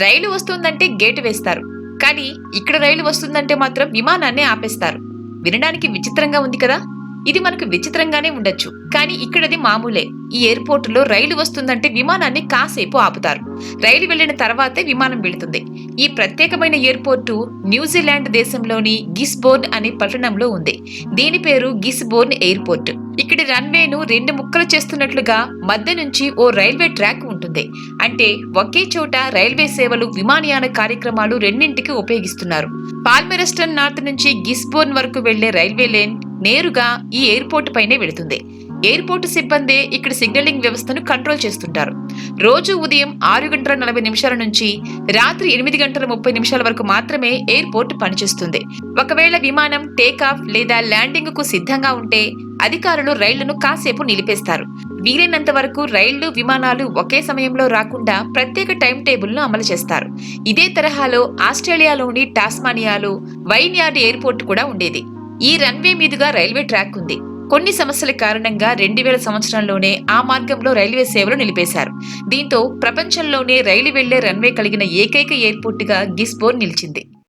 రైలు వస్తుందంటే గేటు వేస్తారు. కానీ ఇక్కడ రైలు వస్తుందంటే మాత్రం విమానాన్ని ఆపేస్తారు. వినడానికి విచిత్రంగా ఉంది కదా? ఇది మనకు విచిత్రంగానే ఉండొచ్చు. కానీ ఇక్కడది మామూలే. ఈ ఎయిర్పోర్టులో రైలు వస్తుందంటే విమానాన్ని కాసేపు ఆపుతారు. రైలు వెళ్ళిన తర్వాతే విమానం వెళుతుంది. ఈ ప్రత్యేకమైన ఎయిర్పోర్టు న్యూజిలాండ్ దేశంలోని గిస్బోర్న్ అనే పట్టణంలో ఉంది. దీని పేరు గిస్బోర్న్ ఎయిర్పోర్ట్. ఇక్కడి రన్వేను రెండు ముక్కలు చేస్తున్నట్లుగా మధ్య నుంచి ఓ రైల్వే ట్రాక్ ఉంటుంది. అంటే ఒకే చోట రైల్వే సేవలు విమానయాన కార్యక్రమాలు రెండింటికి ఉపయోగిస్తున్నారు. పాల్మెరస్టన్ నార్త్ నుంచి గిస్బోర్న్ వరకు వెళ్ళే రైల్వే లేన్ నేరుగా ఈ ఎయిర్పోర్ట్ పైనే వెళుతుంది. ఎయిర్పోర్టు సిబ్బందే ఇక్కడ సిగ్నలింగ్ వ్యవస్థను కంట్రోల్ చేస్తుంటారు. రోజు ఉదయం ఆరు గంటల నలభై నిమిషాల నుంచి రాత్రి ఎనిమిది గంటల ముప్పై నిమిషాల వరకు మాత్రమే ఎయిర్పోర్ట్ పనిచేస్తుంది. ఒకవేళ విమానం టేకాఫ్ లేదా ల్యాండింగ్కు సిద్ధంగా ఉంటే అధికారులు రైళ్ళను కాసేపు నిలిపేస్తారు. వీలైనంత వరకు రైళ్ళు విమానాలు ఒకే సమయంలో రాకుండా ప్రత్యేక టైం టేబుల్ను అమలు చేస్తారు. ఇదే తరహాలో ఆస్ట్రేలియాలోని టాస్మానియాలో వైన్యార్డ్ ఎయిర్పోర్ట్ కూడా ఉండేది. ఈ రన్వే మీదుగా రైల్వే ట్రాక్ ఉంది. కొన్ని సమస్యల కారణంగా రెండు వేల సంవత్సరంలోనే ఆ మార్గంలో రైల్వే సేవలు నిలిపేశారు. దీంతో ప్రపంచంలోనే రైలు వెళ్ళే రన్వే కలిగిన ఏకైక ఎయిర్పోర్టుగా గిస్బోర్ నిలిచింది.